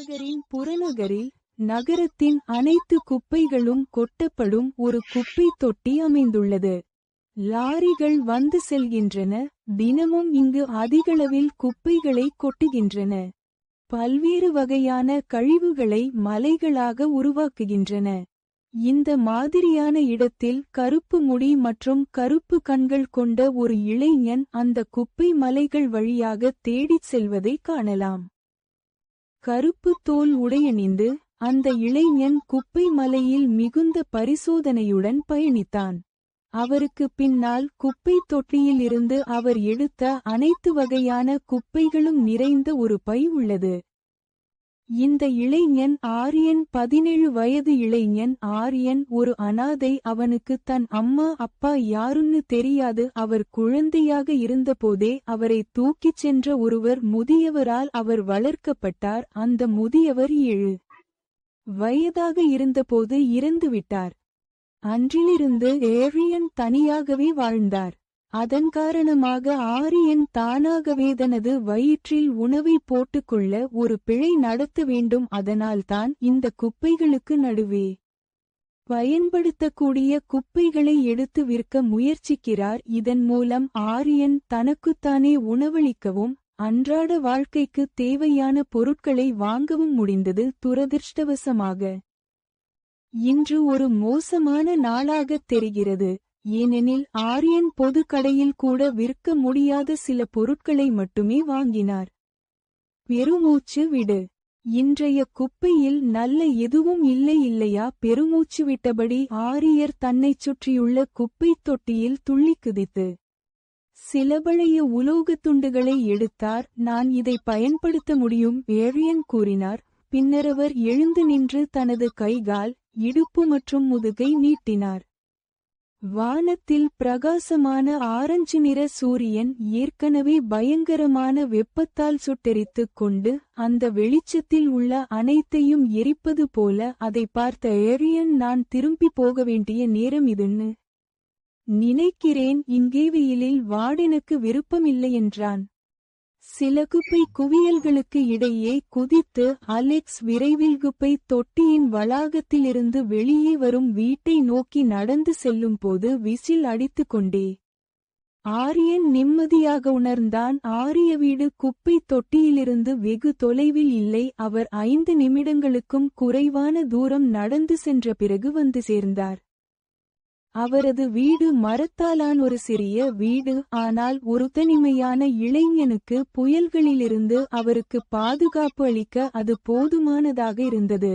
தலைநகரின் புறநகரில் நகரத்தின் அனைத்து குப்பைகளும் கொட்டப்படும் ஒரு குப்பை தொட்டி அமைந்துள்ளது. லாரிகள் வந்து செல்கின்றன. தினமும் இங்கு அதிகளவில் குப்பைகளை கொட்டுகின்றன. பல்வேறு வகையான கழிவுகளை மலைகளாக உருவாக்குகின்றன. இந்த மாதிரியான இடத்தில் கருப்பு முடி மற்றும் கருப்பு கண்கள் கொண்ட ஒரு இளைஞன் அந்த குப்பை மலைகள் வழியாக தேடிச் செல்வதை காணலாம். கருப்பு தோல் உடையணிந்து அந்த இளைஞன் குப்பை மலையில் மிகுந்த பரிசோதனையுடன் பயணித்தான். அவருக்கு பின்னால் குப்பை தொட்டியிலிருந்து அவர் எடுத்த அனைத்து வகையான குப்பைகளும் நிறைந்த ஒரு பை உள்ளது. இந்த இளைஞன் ஆரியன் பதினேழு வயது இளைஞன் ஆரியன் ஒரு அனாதை அவனுக்கு தன் அம்மா அப்பா யாருன்னு தெரியாது. அவர் குழந்தையாக இருந்தபோதே அவரை தூக்கிச் சென்ற ஒருவர் முதியவரால் அவர் வளர்க்கப்பட்டார். அந்த முதியவர் ஏழு வயதாக இருந்தபோது இறந்துவிட்டார். அன்றிலிருந்து ஏரியன் தனியாகவே வாழ்ந்தார். அதன் காரணமாக ஆரியன் தானாகவே தனது வயிற்றில் உணவை போட்டுக்கொள்ள ஒரு பிழை நடத்த வேண்டும். அதனால்தான் இந்த குப்பைகளுக்கு நடுவே பயன்படுத்தக்கூடிய குப்பைகளை எடுத்து விற்க முயற்சிக்கிறார். இதன் மூலம் ஆரியன் தனக்குத்தானே உணவளிக்கவும் அன்றாட வாழ்க்கைக்கு தேவையான பொருட்களை வாங்கவும் முடிந்தது. துரதிர்ஷ்டவசமாக இன்று ஒரு மோசமான நாளாகத் தெரிகிறது. ஏனெனில் ஆரியன் பொது கடையில் கூட விற்க முடியாத சில பொருட்களை மட்டுமே வாங்கினார். பெருமூச்சு விடு. இன்றைய குப்பையில் நல்ல எதுவும் இல்லை இல்லையா? பெருமூச்சு விட்டபடி ஆரியர் தன்னைச் சுற்றியுள்ள குப்பைத் தொட்டியில் துள்ளி குதித்து சிலபழைய உலோகத் துண்டுகளை எடுத்தார். நான் இதை பயன்படுத்த முடியும்? ஏழியன் கூறினார். பின்னரவர் எழுந்து நின்று தனது கைகால் இடுப்பு மற்றும் முதுகை நீட்டினார். வானத்தில் பிரகாசமான ஆரஞ்சு நிற சூரியன் ஏற்கனவே பயங்கரமான வெப்பத்தால் சுட்டெரித்துக் கொண்டு அந்த வெளிச்சத்தில் உள்ள அனைத்தையும் எரிப்பது போல அதை பார்த்த ஏரியன் நான் திரும்பி போக வேண்டிய நேரம் இதுன்னு நினைக்கிறேன். இங்கே வெயிலில் வாடெனக்கு விருப்பமில்லை என்றான். சில குப்பை குவியல்களுக்கு இடையே குதித்து அலெக்ஸ் விரைவில் குப்பை தொட்டியின் வளாகத்திலிருந்து வெளியே வரும் வீட்டை நோக்கி நடந்து செல்லும்போது விசில் அடித்துக்கொண்டே ஆரியன் நிம்மதியாக உணர்ந்தான் ஆரிய வீடு குப்பை தொட்டியிலிருந்து வெகு தொலைவில் இல்லை. அவர் ஐந்து நிமிடங்களுக்கும் குறைவான தூரம் நடந்து சென்ற பிறகு வந்து சேர்ந்தார். அவரது வீடு மரத்தாலான் ஒரு சிறிய வீடு. ஆனால் ஒரு தனிமையான இளைஞனுக்கு புயல்களிலிருந்து அவருக்கு பாதுகாப்பு அளிக்க அது போதுமானதாக இருந்தது.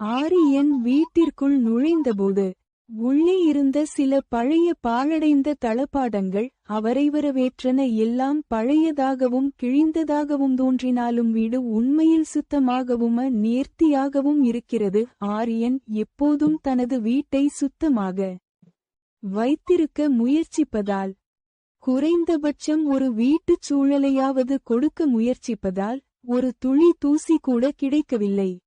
ஆரியன் வீட்டிற்குள் நுழைந்தபோது உள்ளே இருந்த சில பழைய பாழடைந்த தளபாடங்கள் அவரை வரவேற்றன. எல்லாம் பழையதாகவும் கிழிந்ததாகவும் தோன்றினாலும் வீடு உண்மையில் சுத்தமாகவும் நேர்த்தியாகவும் இருக்கிறது. ஆரியன் எப்போதும் தனது வீட்டை சுத்தமாக வைத்திருக்க முயற்சிப்பதால் குறைந்தபட்சம் ஒரு வீட்டுச் சூழலையாவது கொடுக்க முயற்சிப்பதால் ஒரு துளி தூசி கூட கிடைக்கவில்லை.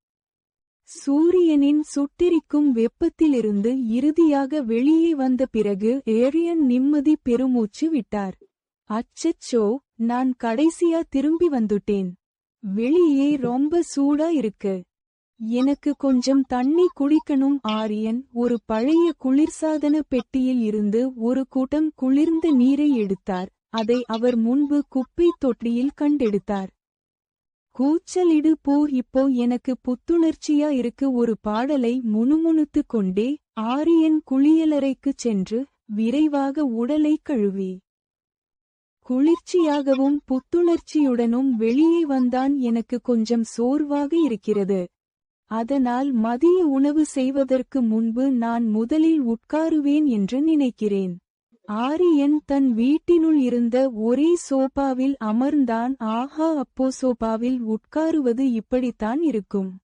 சூரியனின் சுட்டிரிக்கும் வெப்பத்திலிருந்து இறுதியாக வெளியே வந்த பிறகு ஏரியன் நிம்மதி பெருமூச்சு விட்டார். அச்சச்சோ நான் கடைசியா திரும்பி வந்துட்டேன். வெளியே ரொம்ப சூடா இருக்கு. எனக்கு கொஞ்சம் தண்ணி குடிக்கணும். ஆரியன் ஒரு பழைய குளிர்சாதன பெட்டியில் இருந்து ஒரு கூட்டம் குளிர்ந்த நீரை எடுத்தார். அதை அவர் முன்பு குப்பை தொட்டியில் கண்டெடுத்தார். கூச்சலிடு போ இப்போ எனக்கு புத்துணர்ச்சியா இருக்கு. ஒரு பாடலை முணுமுணுத்து கொண்டே ஆரியன் குளியலறைக்குச் சென்று விரைவாக உடலை கழுவி. குளிர்ச்சியாகவும் புத்துணர்ச்சியுடனும் வெளியே வந்தான். எனக்கு கொஞ்சம் சோர்வாக இருக்கிறது. அதனால் மதிய உணவு செய்வதற்கு முன்பு நான் முதலில் உட்காருவேன் என்று நினைக்கிறேன். ஆரியன் தன் வீட்டினுள் இருந்த ஒரே சோபாவில் அமர்ந்தான். ஆஹா அப்போ சோபாவில் உட்காருவது இப்படித்தான் இருக்கும்.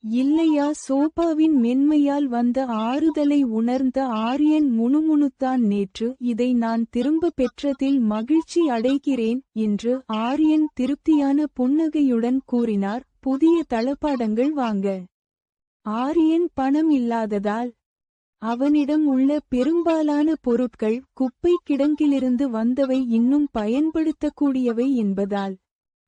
இல்லையா சோபாவின் மென்மையால் வந்த ஆறுதலை உணர்ந்த ஆரியன் முணுமுணுத்தான். நேற்று இதை நான் திரும்ப பெற்றதில் மகிழ்ச்சி அடைகிறேன் என்று ஆரியன் திருப்தியான புன்னகையுடன் கூறினார். புதிய தளபாடங்கள் வாங்க. ஆரியன் பணம் இல்லாததால் அவனிடம் உள்ள பெரும்பாலான பொருட்கள் குப்பை கிடங்கிலிருந்து வந்தவை இன்னும் பயன்படுத்தக்கூடியவை என்பதால்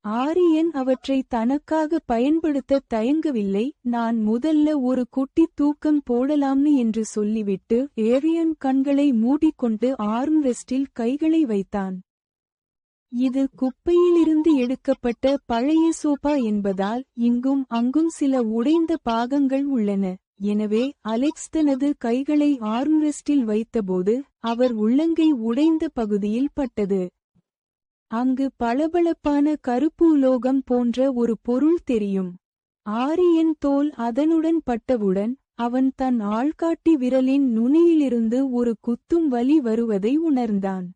ஆரியன் அவற்றை தனக்காக பயன்படுத்த தயங்கவில்லை. நான் முதல்ல ஒரு குட்டி தூக்கம் போடலாம்னு என்று சொல்லிவிட்டு ஏரியன் கண்களை மூடிக்கொண்டு ஆர்ம் ரெஸ்டில் கைகளை வைத்தான். இது குப்பையிலிருந்து எடுக்கப்பட்ட பழைய சோபா என்பதால் இங்கும் அங்கும் சில உடைந்த பாகங்கள் உள்ளன. எனவே அலெக்ஸ் தனது கைகளை ஆர்ம்ரெஸ்டில் வைத்தபோது அவர் உள்ளங்கை உடைந்த பகுதியில் பட்டது. அங்கு பளபளப்பான கருப்பு உலோகம் போன்ற ஒரு பொருள் தெரியும். ஆரியன் தோல் அதனுடன் பட்டவுடன் அவன் தன் ஆள்காட்டி விரலின் நுனியிலிருந்து ஒரு குத்தும் வலி வருவதை உணர்ந்தான்.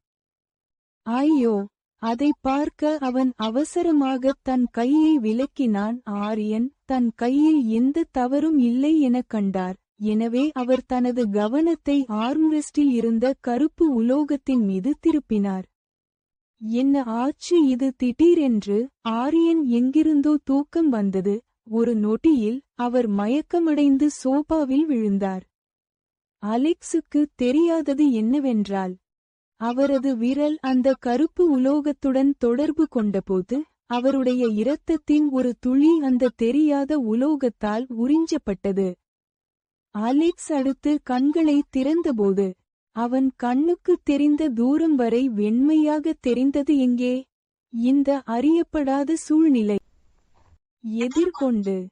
ஐயோ! அதை பார்க்க அவன் அவசரமாக தன் கையை விலக்கினான். ஆரியன் தன் கையில் எந்த தவறும் இல்லை எனக் கண்டார். எனவே அவர் தனது கவனத்தை ஆர்ம்ரெஸ்டில் இருந்த கருப்பு உலோகத்தின் மீது திருப்பினார். என்ன ஆச்சு இது திடீரென்று ஆரியன் எங்கிருந்தோ தூக்கம் வந்தது. ஒரு நொடியில் அவர் மயக்கமடைந்து சோபாவில் விழுந்தார். அலெக்ஸுக்கு தெரியாதது என்னவென்றால் அவரது விரல் அந்த கருப்பு உலோகத்துடன் தொடர்பு கொண்டபோது அவருடைய இரத்தத்தின் ஒரு துளி அந்த தெரியாத உலோகத்தால் உறிஞ்சப்பட்டது. அலெக்ஸ் அடுத்து கண்களை திறந்தபோது அவன் கண்ணுக்குத் தெரிந்த தூரம் வரை வெண்மையாக தெரிந்தது எங்கே? இந்த அறியப்படாத சூழ்நிலை. எதிர்கொண்டு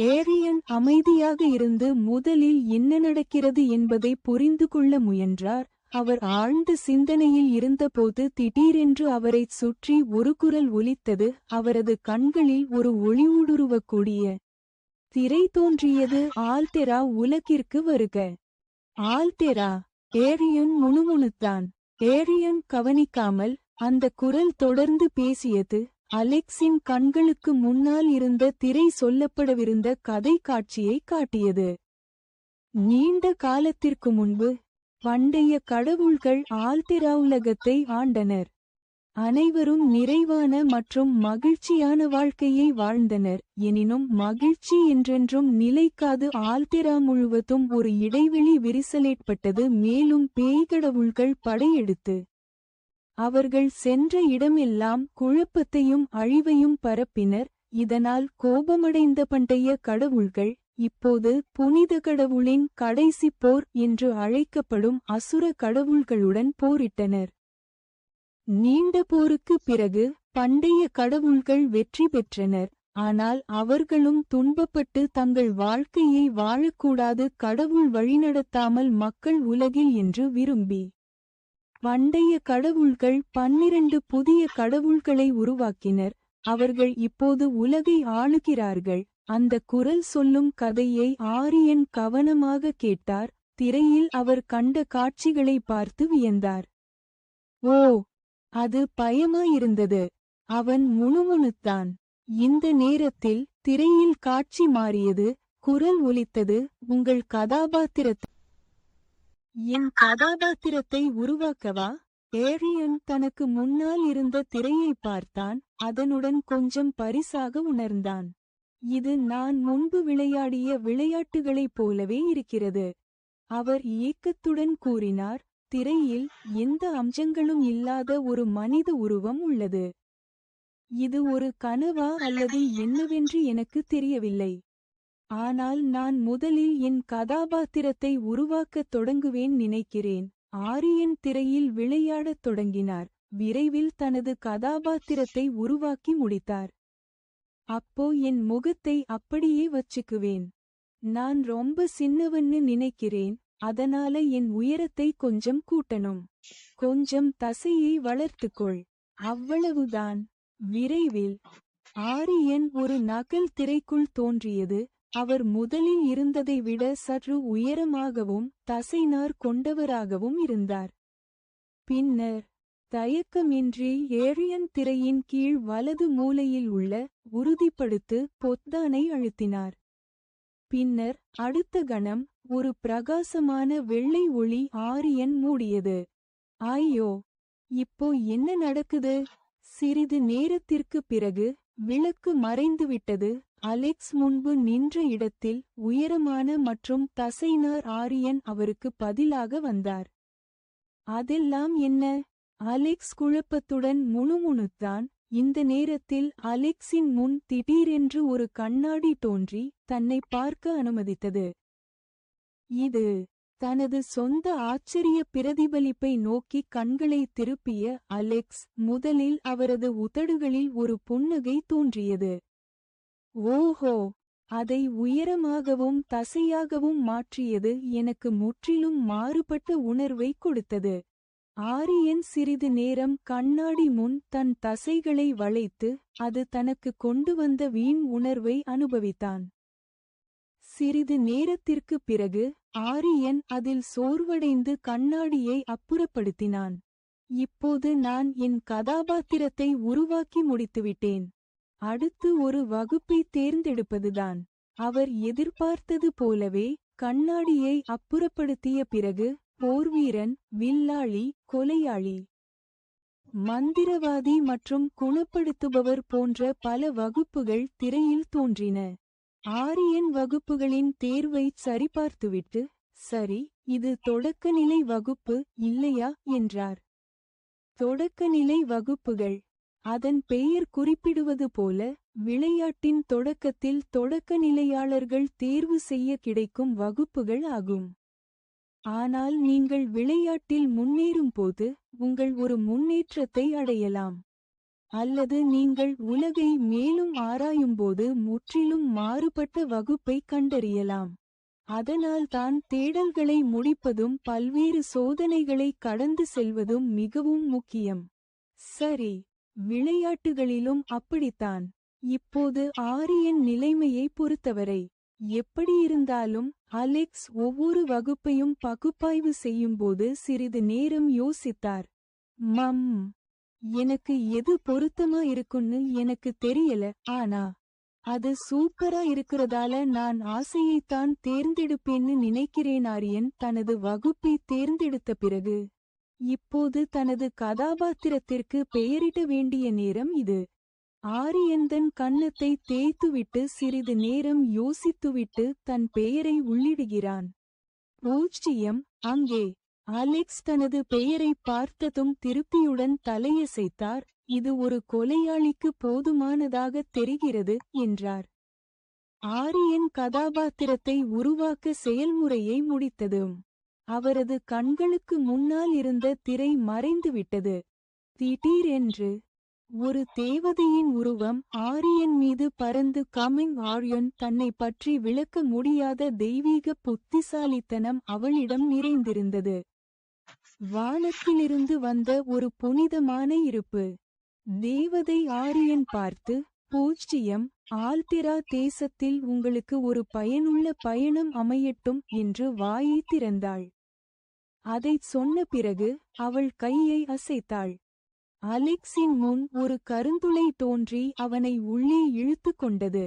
ஏரியன் அமைதியாக இருந்து முதலில் என்ன நடக்கிறது என்பதை புரிந்து கொள்ள முயன்றார். அவர் ஆழ்ந்த சிந்தனையில் இருந்தபோது திடீரென்று அவரைச் சுற்றி ஒரு குரல் ஒலித்தது. அவரது கண்களில் ஒரு ஒளி ஊடுருவக்கூடிய திரை தோன்றியது. ஆல்தெரா உலகிற்கு வருக. ஆல்தெரா! ஏரியன் முணுமுணுத்தான். ஏரியன் கவனிக்காமல். அந்த குரல் தொடர்ந்து பேசியது. அலெக்ஸின் கண்களுக்கு முன்னால் இருந்த திரை சொல்லப்படவிருந்த கதை காட்சியை காட்டியது. நீண்ட காலத்திற்கு முன்பு பண்டைய கடவுள்கள் ஆல்டெரா உலகத்தை ஆண்டனர். அனைவரும் நிறைவான மற்றும் மகிழ்ச்சியான வாழ்க்கையை வாழ்ந்தனர். எனினும் மகிழ்ச்சி என்றென்றும் நிலைக்காது. ஆல்திரா முழுவதும் ஒரு இடைவெளி விரிசலேற்பட்டது. மேலும் பேய்கடவுள்கள் படையெடுத்து அவர்கள் சென்ற இடமெல்லாம் குழப்பத்தையும் அழிவையும் பரப்பினர். இதனால் கோபமடைந்த பண்டைய கடவுள்கள் இப்போது புனித கடவுளின் கடைசி போர் என்று அழைக்கப்படும் அசுர கடவுள்களுடன் போரிட்டனர். நீண்ட போருக்குப் பிறகு பண்டைய கடவுள்கள் வெற்றி பெற்றனர். ஆனால் அவர்களும் துன்பப்பட்டு தங்கள் வாழ்க்கையை வாழக்கூடாது கடவுள் வழிநடத்தாமல் மக்கள் உலகில் என்று விரும்பி பண்டைய கடவுள்கள் பன்னிரண்டு புதிய கடவுள்களை உருவாக்கினர். அவர்கள் இப்போது உலகை ஆளுகிறார்கள். அந்த குரல் சொல்லும் கதையை ஆரியன் கவனமாக கேட்டார். திரையில் அவர் கண்ட காட்சிகளை பார்த்து வியந்தார். ஓ அது பயமாயிருந்தது. அவன் முணுமுணுத்தான். இந்த நேரத்தில் திரையில் காட்சி மாறியது. குரல் ஒலித்தது. உங்கள் கதாபாத்திரத்தை என் கதாபாத்திரத்தை உருவாக்கவா? ஏரியன் தனக்கு முன்னால் இருந்த திரையை பார்த்தான். அதனுடன் கொஞ்சம் பரிசாக உணர்ந்தான். இது நான் முன்பு விளையாடிய விளையாட்டுகளைப் போலவே இருக்கிறது. அவர் ஏக்கத்துடன் கூறினார் திரையில் எந்த அம்சங்களும் இல்லாத ஒரு மனித உருவம் உள்ளது. இது ஒரு கனவா அல்லது என்னவென்று எனக்கு தெரியவில்லை. ஆனால் நான் முதலில் என் கதாபாத்திரத்தை உருவாக்கத் தொடங்குவேன் நினைக்கிறேன். ஆரியன் திரையில் விளையாடத் தொடங்கினார். விரைவில் தனது கதாபாத்திரத்தை உருவாக்கி முடித்தார். அப்போ என் முகத்தை அப்படியே வச்சுக்குவேன். நான் ரொம்ப சின்னவன்னு நினைக்கிறேன் அதனால என் உயரத்தை கொஞ்சம் கூட்டணும். கொஞ்சம் தசையை வளர்த்துக்கொள். அவ்வளவுதான். விரைவில். ஆரியன் ஒரு நகல் திரைக்குள் தோன்றியது அவர் முதலில் இருந்ததை விட சற்று உயரமாகவும் தசைநார் கொண்டவராகவும் இருந்தார். பின்னர் தயக்கமின்றி ஏழியன் திரையின் கீழ் வலது மூலையில் உள்ள உறுதிப்படுத்து பொத்தானை அழுத்தினார். பின்னர் அடுத்த கணம் ஒரு பிரகாசமான வெள்ளை ஒளி ஆரியன் மூடியது. ஐயோ இப்போ என்ன நடக்குது? சிறிது நேரத்திற்குப் பிறகு விளக்கு மறைந்துவிட்டது. அலெக்ஸ் முன்பு நின்ற இடத்தில் உயரமான மற்றும் தசைனார் ஆரியன் அவருக்கு பதிலாக வந்தார். அதெல்லாம் என்ன? அலெக்ஸ் குழப்பத்துடன் முணுமுணுத்தான். இந்த நேரத்தில் அலெக்ஸின் முன் திடீரென்று ஒரு கண்ணாடி தோன்றி தன்னை பார்க்க அனுமதித்தது. இது தனது சொந்த ஆச்சரிய பிரதிபலிப்பை நோக்கி கண்களை திருப்பிய அலெக்ஸ் முதலில் அவரது உதடுகளில் ஒரு புன்னகை தோன்றியது. ஓஹோ! அதை உயரமாகவும் தசையாகவும் மாற்றியது எனக்கு முற்றிலும் மாறுபட்ட உணர்வை கொடுத்தது. ஆரியன் சிறிது நேரம் கண்ணாடி முன் தன் தசைகளை வளைத்து அது தனக்கு கொண்டு வந்த வீண் உணர்வை அனுபவித்தான். சிறிது நேரத்திற்குப் பிறகு ஆரியன் அதில் சோர்வடைந்து கண்ணாடியை அப்புறப்படுத்தினான். இப்போது நான் என் கதாபாத்திரத்தை உருவாக்கி முடித்துவிட்டேன். அடுத்து ஒரு வகுப்பை தேர்ந்தெடுப்பதுதான். அவர் எதிர்பார்த்தது போலவே கண்ணாடியை அப்புறப்படுத்திய பிறகு போர்வீரன் வில்லாளி கொலையாளி. மந்திரவாதி மற்றும் குணப்படுத்துபவர் போன்ற பல வகுப்புகள் திரையில் தோன்றின. ஆரியன் வகுப்புகளின் தேர்வை சரிபார்த்துவிட்டு சரி இது தொடக்கநிலை வகுப்பு இல்லையா? என்றார். தொடக்கநிலை வகுப்புகள். அதன் பெயர் குறிப்பிடுவது போல விளையாட்டின் தொடக்கத்தில் தொடக்க நிலையாளர்கள் தேர்வு செய்ய கிடைக்கும் வகுப்புகள் ஆகும். ஆனால் நீங்கள் விளையாட்டில் முன்னேறும்போது உங்கள் ஒரு முன்னேற்றத்தை அடையலாம். அல்லது நீங்கள் உலகை மேலும் ஆராயும்போது முற்றிலும் மாறுபட்ட வகுப்பை கண்டறியலாம். அதனால்தான் தேடல்களை முடிப்பதும் பல்வேறு சோதனைகளை கடந்து செல்வதும் மிகவும் முக்கியம். சரி விளையாட்டுகளிலும் அப்படித்தான். இப்போது ஆரியன் நிலைமையை பொறுத்தவரை எப்படியிருந்தாலும் அலெக்ஸ் ஒவ்வொரு வகுப்பையும் பகுப்பாய்வு செய்யும்போது சிறிது நேரம் யோசித்தார். மம் எனக்கு எது பொருத்தமா இருக்குன்னு எனக்கு தெரியல ஆனா அது சூப்பரா இருக்கிறதால நான் ஆசையைத்தான் தேர்ந்தெடுப்பேன்னு நினைக்கிறேன் ஆரியன் தனது வகுப்பை தேர்ந்தெடுத்த பிறகு. இப்போது தனது கதாபாத்திரத்திற்கு பெயரிட வேண்டிய நேரம் இது. ஆரியந்தன் கன்னத்தை தேய்த்துவிட்டு சிறிது நேரம் யோசித்துவிட்டு தன் பெயரை உள்ளிடுகிறான். பூஜ்ஜியம் அங்கே. அலெக்ஸ் தனது பெயரை பார்த்ததும் திருப்தியுடன் தலையசைத்தார். இது ஒரு கொலையாளிக்கு போதுமானதாக தெரிகிறது என்றார். ஆரியன் கதாபாத்திரத்தை உருவாக்க செயல்முறையை முடித்ததும் அவரது கண்களுக்கு முன்னால் இருந்த திரை மறைந்துவிட்டது. திடீரென்று ஒரு தேவதையின் உருவம் ஆரியன் மீது பறந்து கமிங் ஆரியன் தன்னை பற்றி விளக்க முடியாத தெய்வீக புத்திசாலித்தனம் அவளிடம் நிறைந்திருந்தது. வானத்திலிருந்து வந்த ஒரு புனிதமான இருப்பு. தேவதை ஆரியன் பார்த்து பூஜ்ஜியம் ஆல்திரா தேசத்தில் உங்களுக்கு ஒரு பயனுள்ள பயணம் அமையட்டும் என்று வாயை திறந்தாள். அதைச் சொன்ன பிறகு அவள் கையை அசைத்தாள். அலெக்ஸின் முன் ஒரு கருந்துளை தோன்றி அவனை உள்ளே இழுத்து கொண்டது.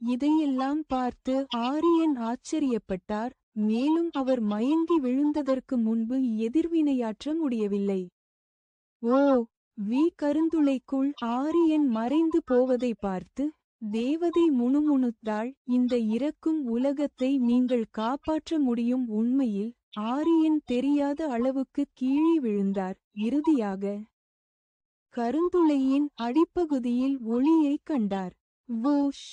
இதையெல்லாம் பார்த்து ஆரியன் ஆச்சரியப்பட்டார் மேலும் அவர் மயங்கி விழுந்ததற்கு முன்பு எதிர்வினையாற்ற முடியவில்லை. ஓ வி கருந்துளைக்குள் ஆரியன் மறைந்து போவதை பார்த்து தேவதை முணுமுணுத்தாள் இந்த இறக்கும் உலகத்தை நீங்கள் காப்பாற்ற முடியும் உண்மையில் ஆரியன் தெரியாத அளவுக்கு கீழே விழுந்தார். இறுதியாக கருந்துளையின் அடிப்பகுதியில் ஒளியைக் கண்டார். வோஷ்!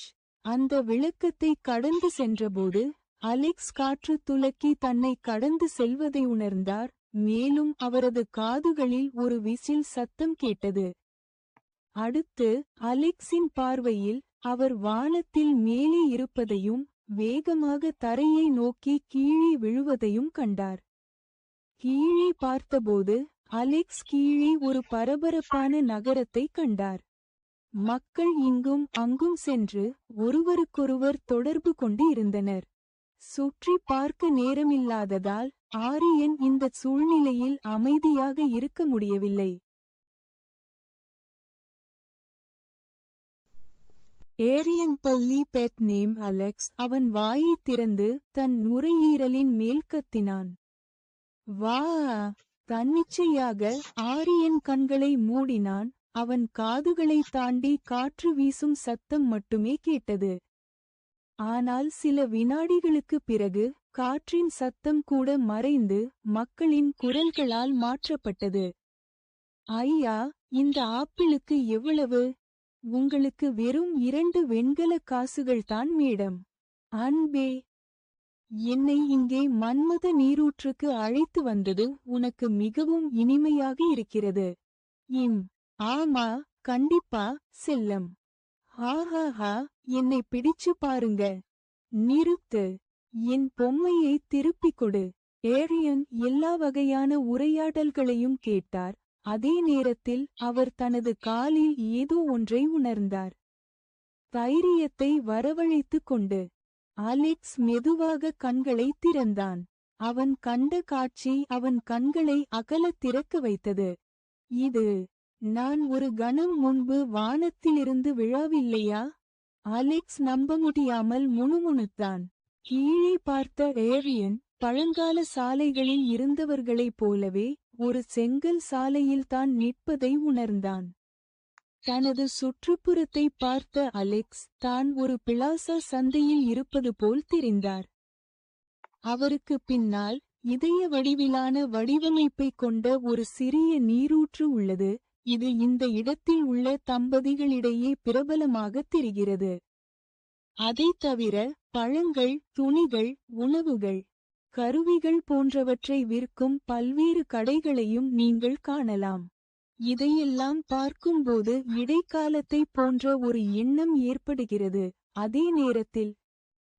அந்த விளக்கத்தை கடந்து சென்றபோது அலெக்ஸ் காற்று துலக்கி தன்னை கடந்து செல்வதை உணர்ந்தார். மேலும் அவரது காதுகளில் ஒரு விசில் சத்தம் கேட்டது. அடுத்து அலெக்ஸின் பார்வையில் அவர் வானத்தில் மேலே இருப்பதையும் வேகமாக தரையை நோக்கி கீழே விழுவதையும் கண்டார். கீழே பார்த்தபோது அலெக்ஸ் கீழே ஒரு பரபரப்பான நகரத்தை கண்டார். மக்கள் இங்கும் அங்கும் சென்று ஒருவருக்கொருவர் தொடர்பு கொண்டு இருந்தனர். சுற்றி பார்க்க நேரமில்லாததால் ஆரியன் இந்த சூழ்நிலையில் அமைதியாக இருக்க முடியவில்லை. ஏரியன் பள்ளி பெட் நேம் அலெக்ஸ் அவன் வாயைத் திறந்து தன் நுரையீரலின் மேல் கத்தினான். வா! தன்னிச்சையாக ஆரியன் கண்களை மூடினான். அவன் காதுகளை தாண்டி காற்று வீசும் சத்தம் மட்டுமே கேட்டது. ஆனால் சில வினாடிகளுக்குப் பிறகு காற்றின் சத்தம் கூட மறைந்து மக்களின் குரல்களால் மாற்றப்பட்டது. ஐயா இந்த ஆப்பிளுக்கு எவ்வளவு? உங்களுக்கு வெறும் இரண்டு வெண்கல காசுகள்தான் மேடம். அன்பே என்னை இங்கே மன்மத நீரூற்றுக்கு அழைத்து வந்தது உனக்கு மிகவும் இனிமையாக இருக்கிறது. இம். ஆமா கண்டிப்பா செல்லம். ஆஹாஹா என்னை பிடிச்சு பாருங்க. நிறுத்து. என் பொம்மையை திருப்பிக் கொடு. ஏரியன் எல்லா வகையான உரையாடல்களையும் கேட்டார். அதே நேரத்தில் அவர் தனது காலில் ஏதோ ஒன்றை உணர்ந்தார். தைரியத்தை வரவழைத்துக் கொண்டு அலெக்ஸ் மெதுவாக கண்களை திறந்தான். அவன் கண்ட காட்சி அவன் கண்களை அகலத் திறக்க வைத்தது. இது நான் ஒரு கணம் முன்பு வானத்திலிருந்து விழாவில்லையா? அலெக்ஸ் நம்ப முடியாமல் முணுமுணுத்தான். கீழே பார்த்த ஏரியன் பழங்கால சாலைகளில் இருந்தவர்களைப் போலவே ஒரு செங்கல் சாலையில்தான் நிற்பதை உணர்ந்தான். தனது சுற்றுப்புறத்தை பார்த்த அலெக்ஸ் தான் ஒரு பிளாசா சந்தையில் இருப்பது போல் தெரிந்தார். அவருக்கு பின்னால் இதய வடிவிலான வடிவமைப்பைக் கொண்ட ஒரு சிறிய நீரூற்று உள்ளது. இது இந்த இடத்தில் உள்ள தம்பதிகளிடையே பிரபலமாக தெரிகிறது. அதைத் தவிர பழங்கள் துணிகள் உணவுகள் கருவிகள் போன்றவற்றை விற்கும் பல்வேறு கடைகளையும் நீங்கள் காணலாம். இதையெல்லாம் பார்க்கும்போது இடைக்காலத்தை போன்ற ஒரு எண்ணம் ஏற்படுகிறது. அதே நேரத்தில்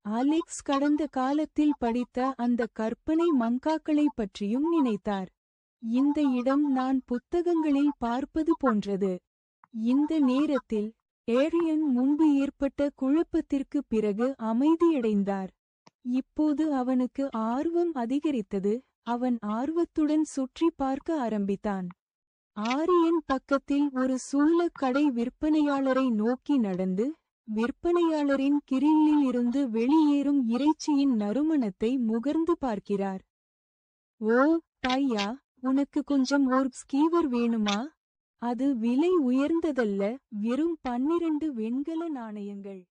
அலெக்ஸ் கடந்த காலத்தில் படித்த அந்த கற்பனை மங்காக்களை பற்றியும் நினைத்தார். இந்த இடம் நான் புத்தகங்களில் பார்ப்பது போன்றது. இந்த நேரத்தில் ஏரியன் முன்பு ஏற்பட்ட குழப்பத்திற்கு பிறகு அமைதியடைந்தார். இப்போது அவனுக்கு ஆர்வம் அதிகரித்தது. அவன் ஆர்வத்துடன் சுற்றி பார்க்க ஆரம்பித்தான். ஆரியன் பக்கத்தில் ஒரு சூலக் கடை விற்பனையாளரை நோக்கி நடந்து விற்பனையாளரின் கிரில்லில் இருந்து வெளியேறும் இறைச்சியின் நறுமணத்தை முகர்ந்து பார்க்கிறார். ஓ பையா உனக்கு கொஞ்சம் ஒரு ஸ்கீவர் வேணுமா? அது விலை உயர்ந்ததல்ல வெறும் பன்னிரண்டு வெண்கல நாணயங்கள்.